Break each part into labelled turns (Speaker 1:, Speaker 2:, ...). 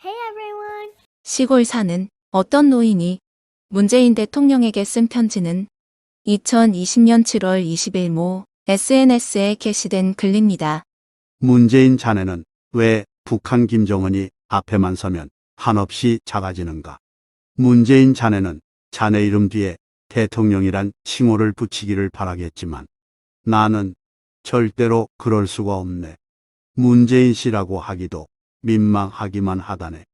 Speaker 1: Hey everyone!
Speaker 2: 시골 사는 어떤 노인이 문재인 대통령에게 쓴 편지는 2020년 7월 20일 모 SNS에 게시된 글입니다.
Speaker 3: 문재인 자네는 왜 북한 김정은이 앞에만 서면 한없이 작아지는가? 문재인 자네는 자네 이름 뒤에 대통령이란 칭호를 붙이기를 바라겠지만 나는 절대로 그럴 수가 없네. 문재인 씨라고 하기도 민망하기만 하다네.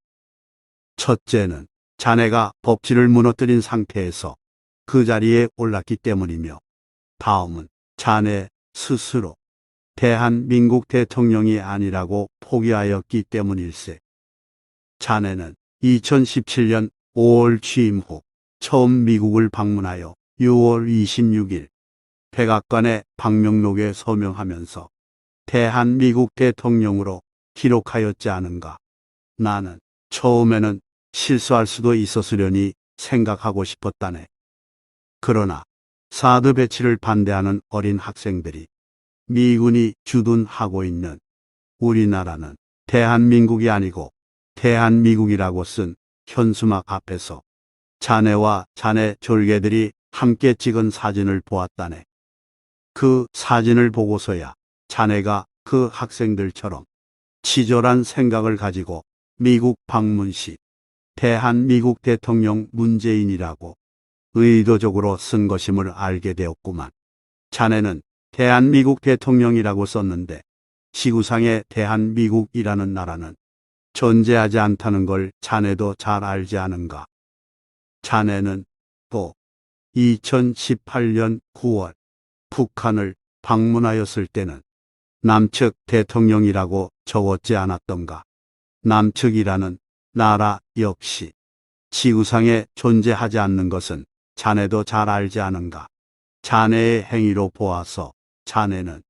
Speaker 3: 첫째는 자네가 법치를 무너뜨린 상태에서 그 자리에 올랐기 때문이며 다음은 자네 스스로 대한민국 대통령이 아니라고 포기하였기 때문일세. 자네는 2017년 5월 취임 후 처음 미국을 방문하여 6월 26일 백악관의 방명록에 서명하면서 대한민국 대통령으로 기록하였지 않은가. 나는 처음에는 실수할 수도 있었으려니 생각하고 싶었다네. 그러나 사드 배치를 반대하는 어린 학생들이 미군이 주둔하고 있는 우리나라는 대한민국이 아니고 대한미국이라고 쓴 현수막 앞에서 자네와 자네 졸개들이 함께 찍은 사진을 보았다네. 그 사진을 보고서야 자네가 그 학생들처럼 치졸한 생각을 가지고 미국 방문 시 대한미국 대통령 문재인이라고 의도적으로 쓴 것임을 알게 되었구만. 자네는 대한미국 대통령이라고 썼는데 지구상에 대한미국이라는 나라는 존재하지 않다는 걸 자네도 잘 알지 않은가. 자네는 또 2018년 9월 북한을 방문하였을 때는 남측 대통령이라고 적었지 않았던가. 남측이라는 나라 역시 지구상에 존재하지 않는 것은 자네도 잘 알지 않은가. 자네의 행위로 보아서 자네는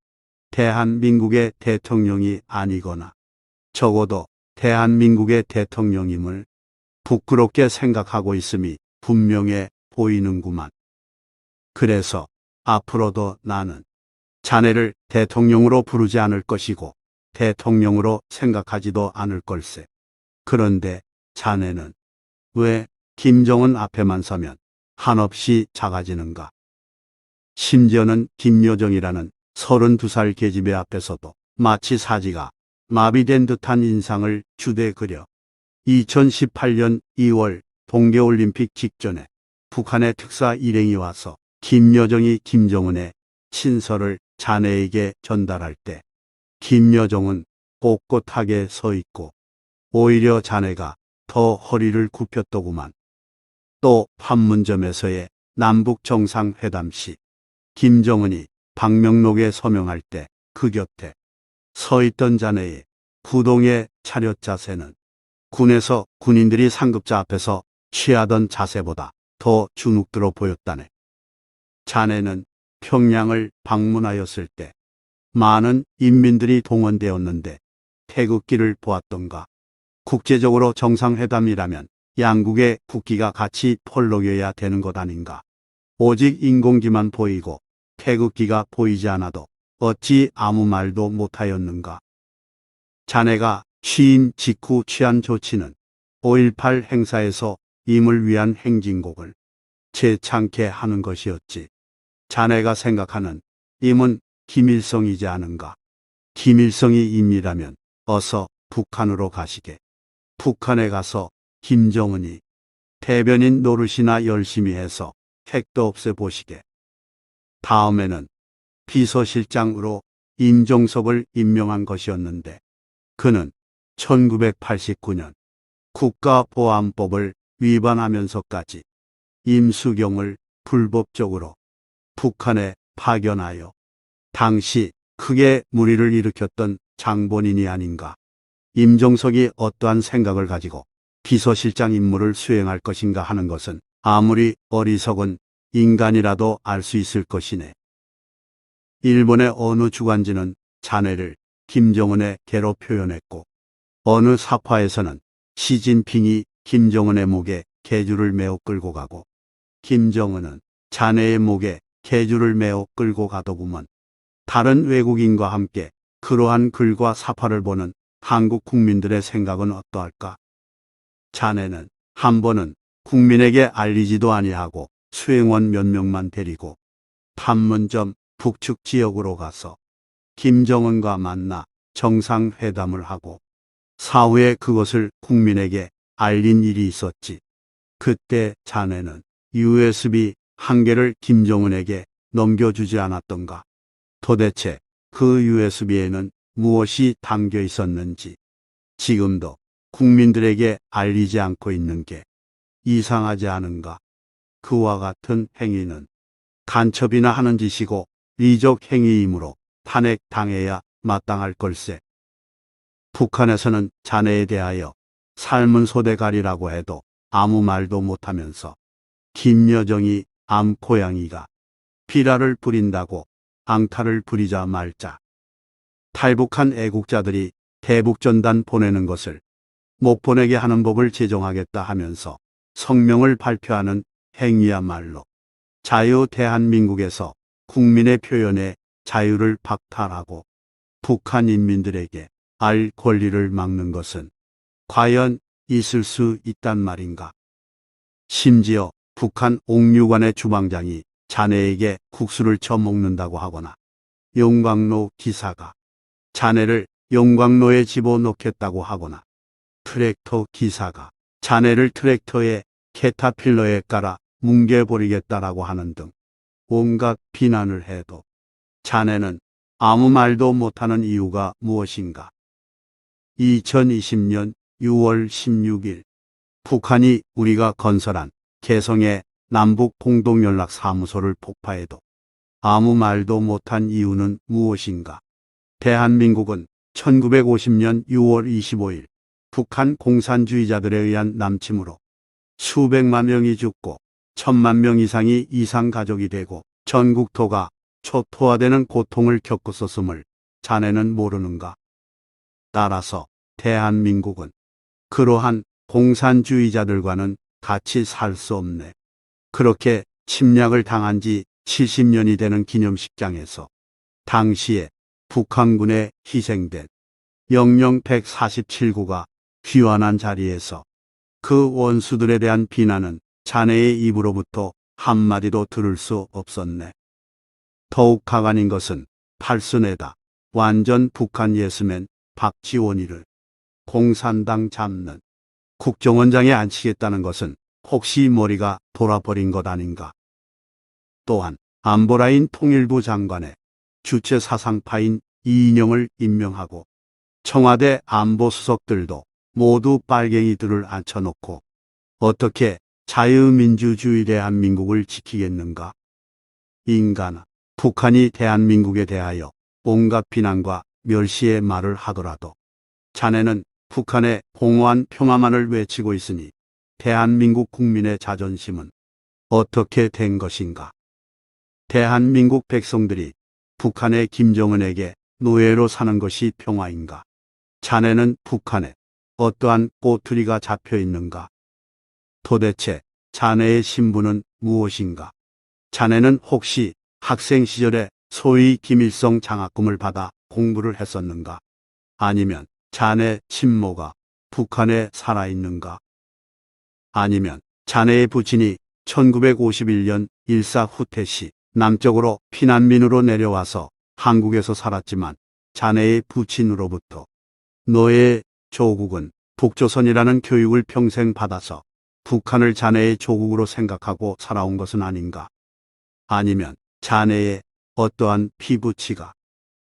Speaker 3: 대한민국의 대통령이 아니거나 적어도 대한민국의 대통령임을 부끄럽게 생각하고 있음이 분명해 보이는구만. 그래서 앞으로도 나는 자네를 대통령으로 부르지 않을 것이고 대통령으로 생각하지도 않을 걸세. 그런데 자네는 왜 김정은 앞에만 서면 한없이 작아지는가? 심지어는 김여정이라는 32살 계집애 앞에서도 마치 사지가 마비된 듯한 인상을 주대 그려 2018년 2월 동계올림픽 직전에 북한의 특사 일행이 와서 김여정이 김정은의 친서를 자네에게 전달할 때 김여정은 꼿꼿하게 서 있고 오히려 자네가 더 허리를 굽혔더구만. 또 판문점에서의 남북 정상회담 시 김정은이 방명록에 서명할 때 그 곁에 서 있던 자네의 부동의 차렷 자세는 군에서 군인들이 상급자 앞에서 취하던 자세보다 더 주눅들어 보였다네. 자네는 평양을 방문하였을 때 많은 인민들이 동원되었는데 태극기를 보았던가. 국제적으로 정상회담이라면 양국의 국기가 같이 펄럭여야 되는 것 아닌가. 오직 인공기만 보이고 태극기가 보이지 않아도 어찌 아무 말도 못하였는가. 자네가 취임 직후 취한 조치는 5.18 행사에서 임을 위한 행진곡을 재창케 하는 것이었지. 자네가 생각하는 임은 김일성이지 않은가. 김일성이 임이라면 어서 북한으로 가시게. 북한에 가서 김정은이 대변인 노릇이나 열심히 해서 핵도 없애보시게. 다음에는 비서실장으로 임종석을 임명한 것이었는데 그는 1989년 국가보안법을 위반하면서까지 임수경을 불법적으로 북한에 파견하여 당시 크게 무리를 일으켰던 장본인이 아닌가. 임종석이 어떠한 생각을 가지고 비서실장 임무를 수행할 것인가 하는 것은 아무리 어리석은 인간이라도 알 수 있을 것이네. 일본의 어느 주간지는 자네를 김정은의 개로 표현했고 어느 사파에서는 시진핑이 김정은의 목에 개주를 메어 끌고 가고 김정은은 자네의 목에 개주를 메어 끌고 가더구먼. 다른 외국인과 함께 그러한 글과 사파를 보는 한국 국민들의 생각은 어떠할까? 자네는 한 번은 국민에게 알리지도 아니하고 수행원 몇 명만 데리고 판문점 북측 지역으로 가서 김정은과 만나 정상회담을 하고 사후에 그것을 국민에게 알린 일이 있었지. 그때 자네는 USB 한 개를 김정은에게 넘겨주지 않았던가. 도대체 그 USB에는 무엇이 담겨 있었는지 지금도 국민들에게 알리지 않고 있는 게 이상하지 않은가. 그와 같은 행위는 간첩이나 하는 짓이고 리적 행위이므로 탄핵당해야 마땅할 걸세. 북한에서는 자네에 대하여 삶은 소대가리라고 해도 아무 말도 못하면서 김여정이 암고양이가 비라를 부린다고 앙탈을 부리자 말자. 탈북한 애국자들이 대북전단 보내는 것을 못 보내게 하는 법을 제정하겠다 하면서 성명을 발표하는 행위야말로 자유 대한민국에서 국민의 표현의 자유를 박탈하고 북한 인민들에게 알 권리를 막는 것은 과연 있을 수 있단 말인가? 심지어 북한 옥류관의 주방장이 자네에게 국수를 처먹는다고 하거나 용광로 기사가 자네를 용광로에 집어넣겠다고 하거나 트랙터 기사가 자네를 트랙터에 캐타필러에 깔아 뭉개버리겠다라고 하는 등 온갖 비난을 해도 자네는 아무 말도 못하는 이유가 무엇인가? 2020년 6월 16일 북한이 우리가 건설한 개성의 남북 공동연락사무소를 폭파해도 아무 말도 못한 이유는 무엇인가? 대한민국은 1950년 6월 25일 북한 공산주의자들에 의한 남침으로 수백만 명이 죽고 천만 명 이상이 이상 가족이 되고 전국토가 초토화되는 고통을 겪었었음을 자네는 모르는가? 따라서 대한민국은 그러한 공산주의자들과는 같이 살 수 없네. 그렇게 침략을 당한 지 70년이 되는 기념식장에서 당시에 북한군에 희생된 영영 147구가 귀환한 자리에서 그 원수들에 대한 비난은 자네의 입으로부터 한마디도 들을 수 없었네. 더욱 가관인 것은 팔순에다 완전 북한 예스맨 박지원이를 공산당 잡는 국정원장에 앉히겠다는 것은 혹시 머리가 돌아버린 것 아닌가. 또한 안보라인 통일부 장관의 주체 사상파인 이인영을 임명하고 청와대 안보 수석들도 모두 빨갱이들을 앉혀놓고 어떻게 자유민주주의 대한민국을 지키겠는가? 인간아, 북한이 대한민국에 대하여 온갖 비난과 멸시의 말을 하더라도 자네는 북한의 공허한 평화만을 외치고 있으니 대한민국 국민의 자존심은 어떻게 된 것인가? 대한민국 백성들이 북한의 김정은에게 노예로 사는 것이 평화인가? 자네는 북한에 어떠한 꼬투리가 잡혀 있는가? 도대체 자네의 신분은 무엇인가? 자네는 혹시 학생 시절에 소위 김일성 장학금을 받아 공부를 했었는가? 아니면 자네 친모가 북한에 살아있는가? 아니면 자네의 부친이 1951년 일사 후퇴 시 남쪽으로 피난민으로 내려와서 한국에서 살았지만 자네의 부친으로부터 너의 조국은 북조선이라는 교육을 평생 받아서 북한을 자네의 조국으로 생각하고 살아온 것은 아닌가? 아니면 자네의 어떠한 피부치가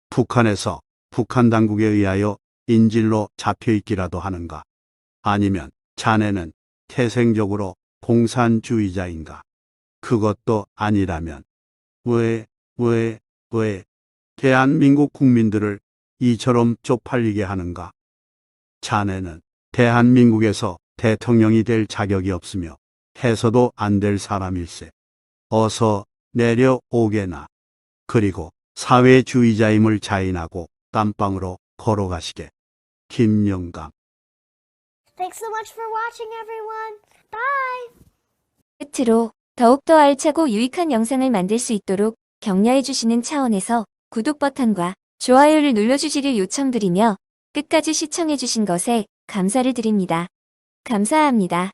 Speaker 3: 북한에서 북한 당국에 의하여 인질로 잡혀 있기라도 하는가? 아니면 자네는 태생적으로 공산주의자인가? 그것도 아니라면 왜, 왜, 왜 대한민국 국민들을 이처럼 쪽팔리게 하는가? 자네는 대한민국에서 대통령이 될 자격이 없으며 해서도 안 될 사람일세. 어서 내려오게나. 그리고 사회주의자임을 자인하고 깜빵으로 걸어가시게. 김영감.
Speaker 1: Thanks so much for watching, everyone. Bye!
Speaker 4: 끝으로 더욱더 알차고 유익한 영상을 만들 수 있도록 격려해주시는 차원에서 구독 버튼과 좋아요를 눌러주시길 요청드리며 끝까지 시청해주신 것에 감사를 드립니다. 감사합니다.